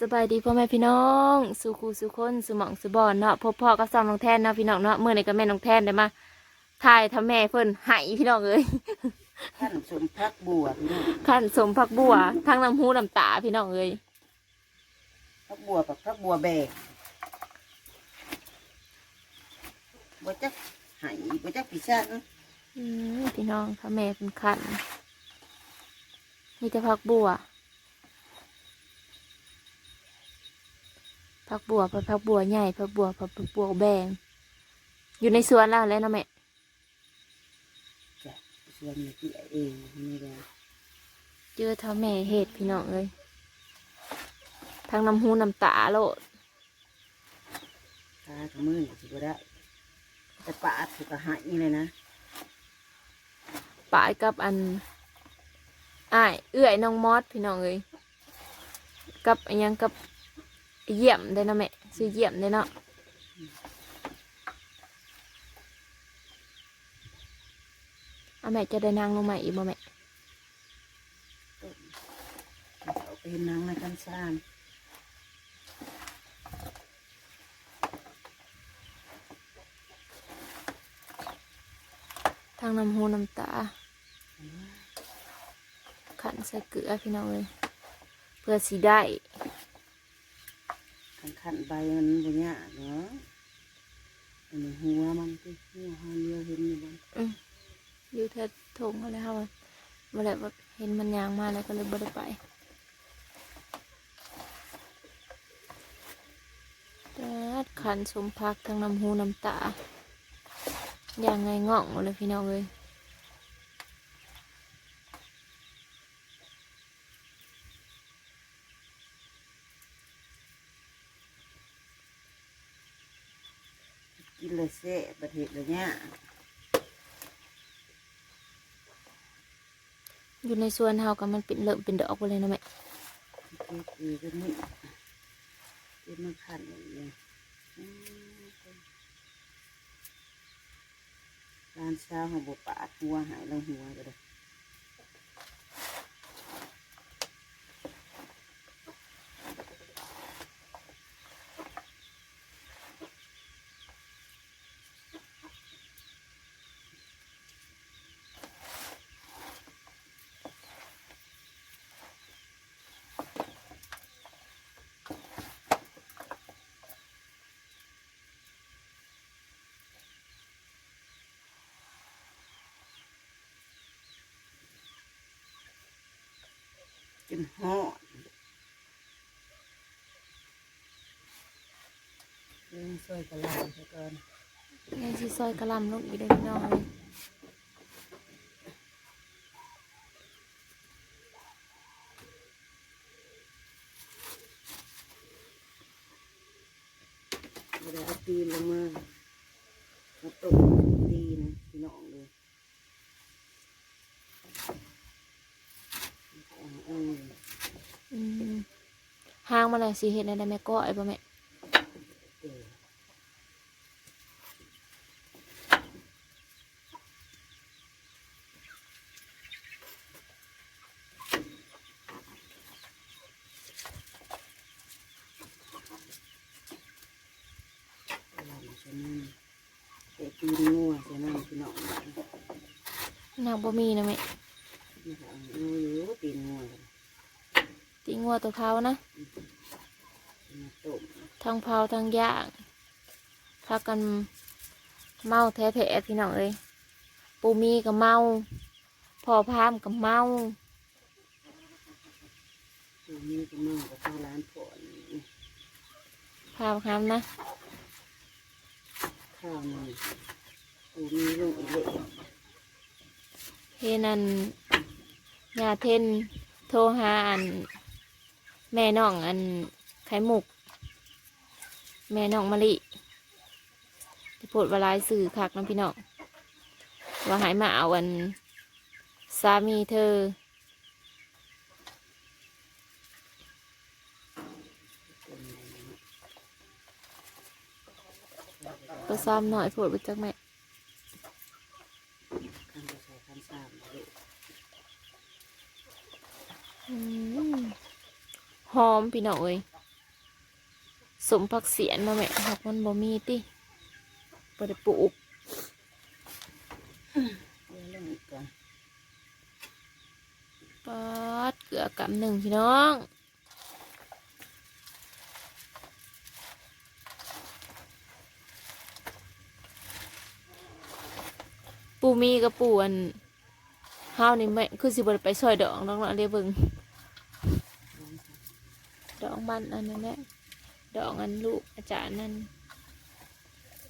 สบายดีพ่อแม่พี่น้องสุขูสุคนสุหมองสุบอนเนาะพบพ่อกับซองน้องแทนเนาะพี่น้องเนาะเมื่อในกับแม่น้องแทนได้มาถ่ายทำแม่เพิ่นใหายพี่น้องเอ้ยท่านสมพักบัวพี่น้องขั้นสมพักบัวทั้งน้ำหูน้ำตาพี่น้องเอ้ยพักบัวกับพักบัวแบกบัวจักไหายบัวจักปีศาจอืมพี่น้องทำแม่เป็นขันมีแต่พักบัว พักบัวพักบัวใหญ่พักบัวพักบัวแบงอยู่ในสวนแล้วแหล้วนาะแม่จ้ะส่วนนี้ที่เองนี่แหละเจอเท่าแม่เห็ดพี่น้องเลยทั้งน้ำหูน้ำตาโลดตาขมือนี่สิบ่ได้แต่ปาดถูกกระหายนี่เลยนะปายกับอันอ้ายเอื้อยน้องมอสพี่น้องเลยกับอันยังกับ เยี่ยมได้เนาะแม่ซื้อเยี่ยมได้เนาะเอาแม่จะได้นางลงมาอีกบ่แม่เอาไปเห็นนางในกันซานทางน้ำหูน้ำตา ขันใส่เกลือพี่น้องเลยเพื่อสีได้ ขันขันใบมันบุญญาเนาะอันนี้หัวมันที่หัวหันเดียวเห็นอยู่บ้างอืมอยู่แถวทงอะไรค่ะวันวันแรกว่าเห็นมันยางมาแล้วก็เลยบ่ได้ไปแต่ขันสมพักทางน้ำหูน้ำตาอย่างไงง่องเลยพี่น้องเลย เลยเสะประเทศเลยเนี่ยอยู่ในสวนเฮากับมันเป็นเริ่มเป็นดอกไปเลยเนาะแม่คือคือกันนี่เป็นมันขันอย่างนี้อืมร้านเช้าของบุปผาหัวหายลงหัวก็ได้ นหอดเรื่องซอยกระลาซะก่อนในซีซอยกระหลำลงอีกเลยพี่น้องเลยเวลาเอาตีนลงมามาตกตีนพี่น้องเลยเออ อืมห้าง มาแล้วสีเห็ดในได้แม่ก้อยป่ะแม่เออเอาล่ะฉะนั้นแต่ตีนงัวฉะนั้นพี่น้องนางบ่มีนะแม่นี่ก็เอาอยู่ตีนงัวกันตีงัวตัวเผานะมาต้ม ทั้งเผาทั้งย่างพากันเมาแท้ๆพี่น้องเอ้ยปูมีกับเมาพอพามกับเมาตัวนี้ก็มากับข้าวร้านผลพามคำนะข้าวมันตัวนี้ลงอีกเลยเฮนันยาเทนโทรหาอัน แม่น้องอันไข่มุก แม่น้องมะลิที่โพดวาลายสื่อคักน้ำพี่น้องว่าหายมาเอาอันสามีเธอ ก็ซ้ำหน่อยโพดไปจักแม่หอมพี่น้องเอ้ย สมผักเสียนมาแม่หอกมันบ่มีติบ่ได้ปลูกเดี๋ยวเรื่องอีกก่อนปอดเกลือกำหนึ่งพี่น้องปูมีกับปูอันห้าวนี่ไม่คือสิบได้ไปซอยดอกน้องเนาะเรียเบิงดอกบ้านอันนั้นแหละ ดอกอันลูกอาจารย์นั่น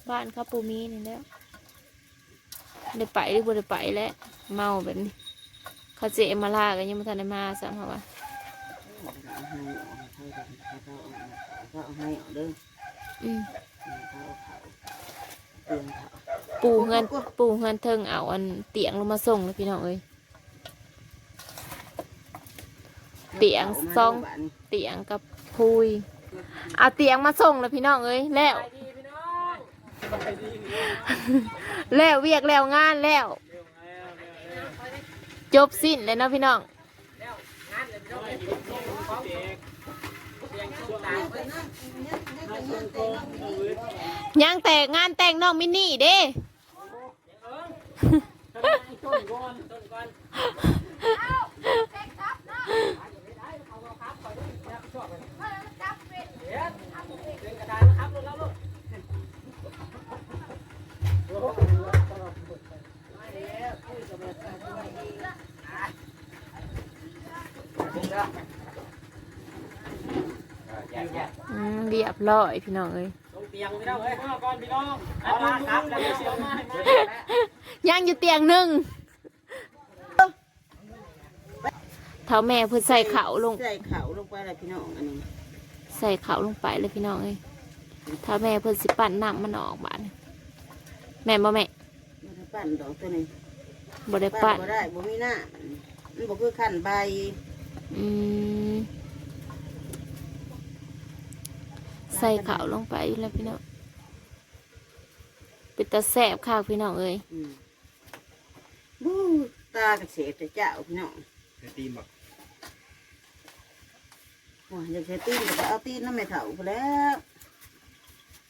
บ้านเขาปูมีนี่แล้วได้ไปหรือบ่ได้ไปแล้วเมาแบบนี้เขาเจมาลากันยังไม่ทันได้มาซ้ำค่ะว่าอืมเขาเอาเขาเตือนเขาปูเงินปูเงินเทิงเอาอันเตียงลงมาส่งเลยพี่น้องเอ้ยเตียงซองเตียงกับพุย เอาเตียงมาส่งเลยพี่น้องเอ้ยแล้วแล้วเวียกแล้วงานแล้ว จบสิ้นเลยเนาะพี่น้องยังแต่งานแต่งน้องมินนี่เด้อื มเรียบร้อยพี่น้องเอ้ยลงเตียงพี่น้องเอ้ยข้าก่อนพี่น้องเอาละครับแล้วเสียวมาให้มายังอยู่เตียงหนึ่งเท้าแม่เพิ่นใส่เขาลง ใส่เขาลงไปเลยพี่น้องอันนี้ใส่เขาลงไปเลยพี่น้องเอ้ยเท้าแม่เพิ่นสิปั่นน้ำมันออกบาดนี้แม่นบ่แม่มันจะปั่นดอกตัวนี้บ่ได้ปั่ปั่นนบ่ได้บ่มีหน้ามันบ่คือขั้นใบอืม ใส่เขาลงไปอยู่แล้วพี่น้องเป็นตาแสบข้าวพี่น้องเอ้ยอืมบู้ตากระเสดแต่เจ้าพี่น้องตีนบอกโอ้ยอยากใช้ตีนก็เอาตีนน้ำไม่เถ่าไปแล้ว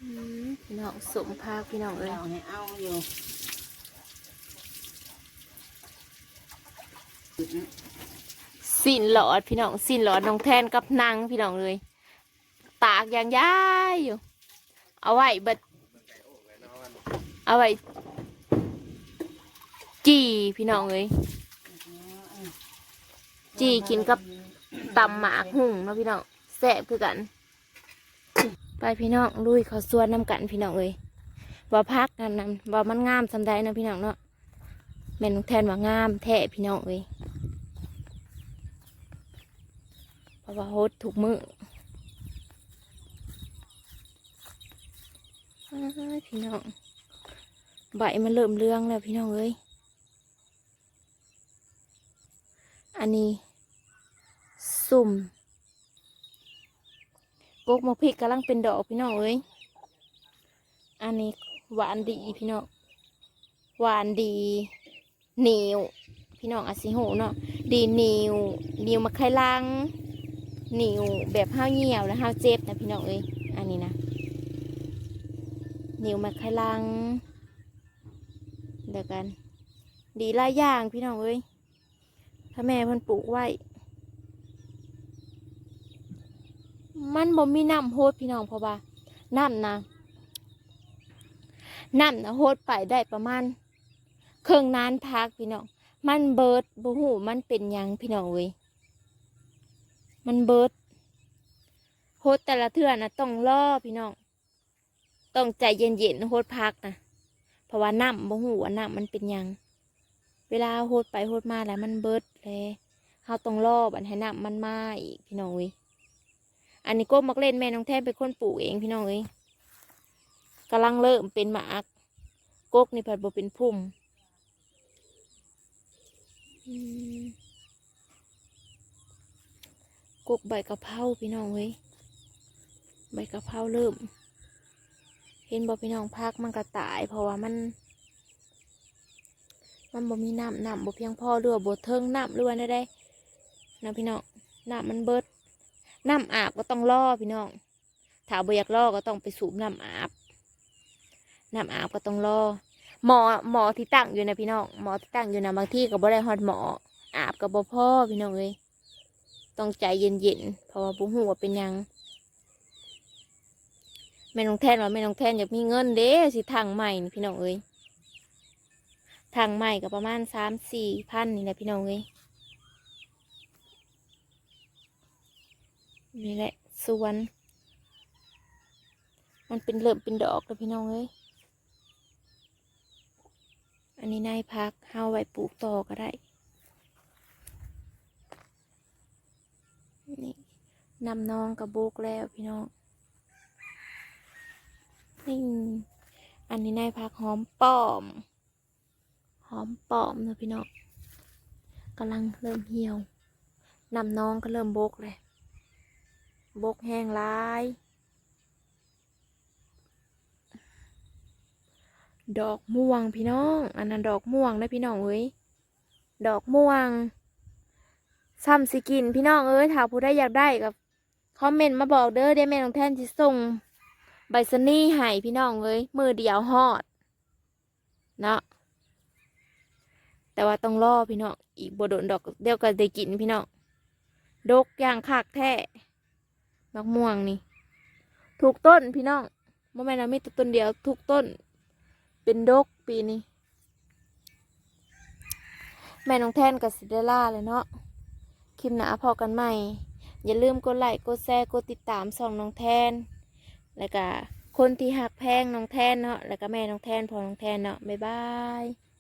อืมพี่น้องสมภาคพี่น้องเอ้ยเอาให้เอาอยู่ สินหลอดพี่น้องสินหลอดน้องแทนกับนางพี่น้องเลย ตากอย่างย้ายอยู่ เอาไว้เบิดเอาไว้จีพี่น้องเลยจีกินกับตำหมากหุ่งเนาะพี่น้องแซ่บคือกัน ไปพี่น้องลุยเขาสวนน้ำกันพี่น้องเลยว่าพักนั่นนั่นว่ามันงามสำใดเนะพี่น้องเนาะแม่นองแทนว่างามแท้พี่น้องเลย เพราะว่าโฮดถูกมือพี่น้อง ใบมันเริ่มเรื่องแล้วพี่น้องเอ้ย อันนี้ สุ่มกกมะพริกกำลังเป็นดอกพี่น้องเอ้ย อันนี้หวานดีพี่น้อง หวานดีเหนียวพี่น้องอาจสิโหเนาะ ดีเหนียวเหนียวมะไข่ลัง นิ่วแบบห้าวเหี่ยวและห้าวเจ็บนะพี่น้องเอ้ยอันนี้นะนิ่วมาไข่ลังเดียวกัน ดีหลายอย่างพี่น้องเอ้ยถ้าแม่เพิ่นปลูกไว้ มันบ่มีน้ำโฮดพี่น้องเพราะว่าน้ำนะน้ำนะโฮดไปได้ประมาณเครื่องนานพักพี่น้อง มันเบิดบ่หูมันเป็นยังพี่น้องเอ้ย มันเบิดโฮดแต่ละเทื่อนะต้องล่อพี่น้อง ต้องใจเย็นๆโฮดพักนะเพราะว่าน้ำบ่หูว่าน้ำมันเป็นยัง เวลาโฮดไปโฮดมาแล้วมันเบิดเลยเขาต้องล่อบันให้น้ำมันมาอีกพี่น้องเอ้ยอันนี้ก็มักเล่นแม่น้องแทนเป็นคนปลูกเองพี่น้องเอ้ยกำลังเริ่มเป็นหมากกกนี่ผัดบ่เป็นพุ่มอืม กกใบกะเพราพี่น้องเว้ยใบกะเพราเริ่ม เห็นบ่พี่น้องพักมันก็ตาย เพราะว่ามัน มันบ่มีน้ำน้ำบ่เพียงพอเรือบ่เทิงน้ำเรือได้ได้นะพี่น้องน้ำมันเบิดน้ำอาบก็ต้องรอพี่น้องถ้าบ่อยากรอก็ต้องไปสูบน้ำอาบน้ำอาบก็ต้องรอหมอหมอที่ตั้งอยู่นะพี่น้องหมอที่ตั้งอยู่นะบางที่ก็บ่ได้ฮอดหมออาบกับบ่พ่อพี่น้องเอ้ย ต้องใจเย็นๆเพราะว่าบุหัวเป็นยังแม่น้องแทนว่าแม่น้องแทนอยากมีเงินเด้สิทางใหม่นี่พี่น้องเอ้ยทางใหม่ก็ประมาณสามสี่พันนี่แหละพี่น้องเอ้ยนี่แหละสวน มันเป็นเริ่มเป็นดอกแล้วพี่น้องเอ้ยอันนี้นายพักเฮาไว้ปลูกต่อก็ได้ นี่นำน้องกับบุกแล้วพี่น้องนี่อันนี้นายพักหอมป้อม หอมป้อมนะพี่น้องกำลังเริ่มเหี่ยวนำน้องก็เริ่มบกเลยบกแห้งร้าย ดอกม่วงพี่น้อง อันนั้นดอกม่วงนะพี่น้องเอ้ย ดอกม่วง ซ้ำสิกินพี่น้องเอ้ยถ้าผู้ใดอยากได้กับคอมเมนต์มาบอกเด้อเดี๋ยวแม่น้องแทนสิส่งใบสนี่ให้พี่น้องเอ้ยมือเดียวฮอดเนาะแต่ว่าต้องรอพี่น้องอีกบโดนดอกเดียวก็ได้กินพี่น้องดกอย่างคักแท้มะม่วงนี่ ถูกต้นพี่น้องโมแม่นเรามีแต่ต้นเดียวถูกต้น เป็นดกปีนี้ แม่น้องแท่นกับซิเดล่าเลยเนาะ ลิปหนาพอกันใหม่ อย่าลืมกดไลค์กดแชร์กดติดตามส่องน้องแทน แล้วก็คนที่หักแพงน้องแทนเนาะแล้วก็แม่น้องแทนพอน้องแทนเนาะบ๊ายบาย